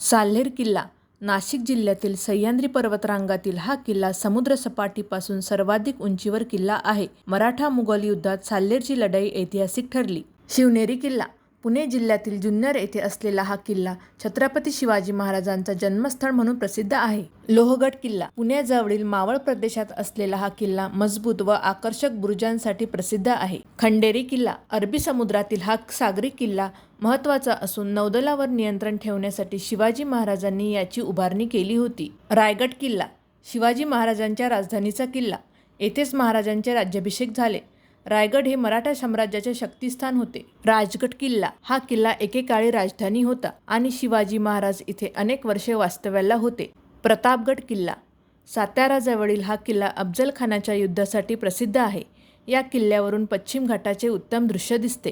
साल्हेर किल्ला नाशिक जिल्ह्यातील सह्याद्री पर्वतरांगातील हा किल्ला समुद्रसपाटीपासून सर्वाधिक उंचीवर किल्ला आहे. मराठा मुघल युद्धात साल्हेरची लढाई ऐतिहासिक ठरली. शिवनेरी किल्ला पुणे जिल्ह्यातील जुन्नर येथे असलेला हा किल्ला छत्रपती शिवाजी महाराजांचा जन्मस्थळ म्हणून प्रसिद्ध आहे. लोहगड किल्ला पुण्याजवळील मावळ प्रदेशात असलेला हा किल्ला मजबूत व आकर्षक बुरुजांसाठी प्रसिद्ध आहे. खंडेरी किल्ला अरबी समुद्रातील हा सागरी किल्ला महत्त्वाचा असून नौदलावर नियंत्रण ठेवण्यासाठी शिवाजी महाराजांनी याची उभारणी केली होती. रायगड किल्ला शिवाजी महाराजांच्या राजधानीचा किल्ला. येथेच महाराजांचे राज्याभिषेक झाले. रायगड हे मराठा साम्राज्याचे शक्तिस्थान होते. राजगड किल्ला हा किल्ला एकेकाळी राजधानी होता आणि शिवाजी महाराज इथे अनेक वर्षे वास्तव्याला होते. प्रतापगड किल्ला साताराजवळील हा किल्ला अफजल खानाच्या युद्धासाठी प्रसिद्ध आहे. या किल्ल्यावरून पश्चिम घाटाचे उत्तम दृश्य दिसते.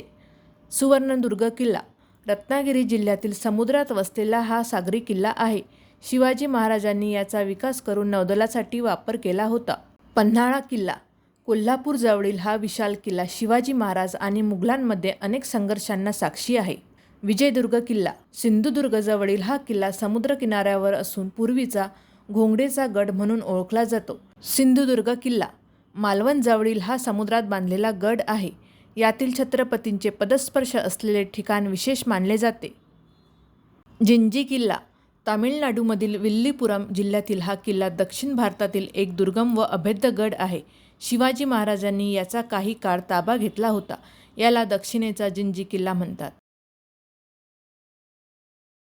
सुवर्णदुर्ग किल्ला रत्नागिरी जिल्ह्यातील समुद्रात वसलेला हा सागरी किल्ला आहे. शिवाजी महाराजांनी याचा विकास करून नौदलासाठी वापर केला होता. पन्हाळा किल्ला कोल्हापूरजवळील हा विशाल किल्ला शिवाजी महाराज आणि मुघलांमध्ये अनेक संघर्षांना साक्षी आहे. विजयदुर्ग किल्ला सिंधुदुर्गजवळील हा किल्ला समुद्रकिनाऱ्यावर असून पूर्वीचा घोंगडेचा गड म्हणून ओळखला जातो. सिंधुदुर्ग किल्ला मालवणजवळील हा समुद्रात बांधलेला गड आहे. यातील छत्रपतींचे पदस्पर्श असलेले ठिकाण विशेष मानले जाते. जिंजी किल्ला तामिळनाडूमधील विल्लीपुरम जिल्ह्यातील हा किल्ला दक्षिण भारतातील एक दुर्गम व अभेद्य गड आहे. शिवाजी महाराजांनी याचा काही काळ ताबा घेतला होता. याला दक्षिणेचा जिंजी किल्ला म्हणतात.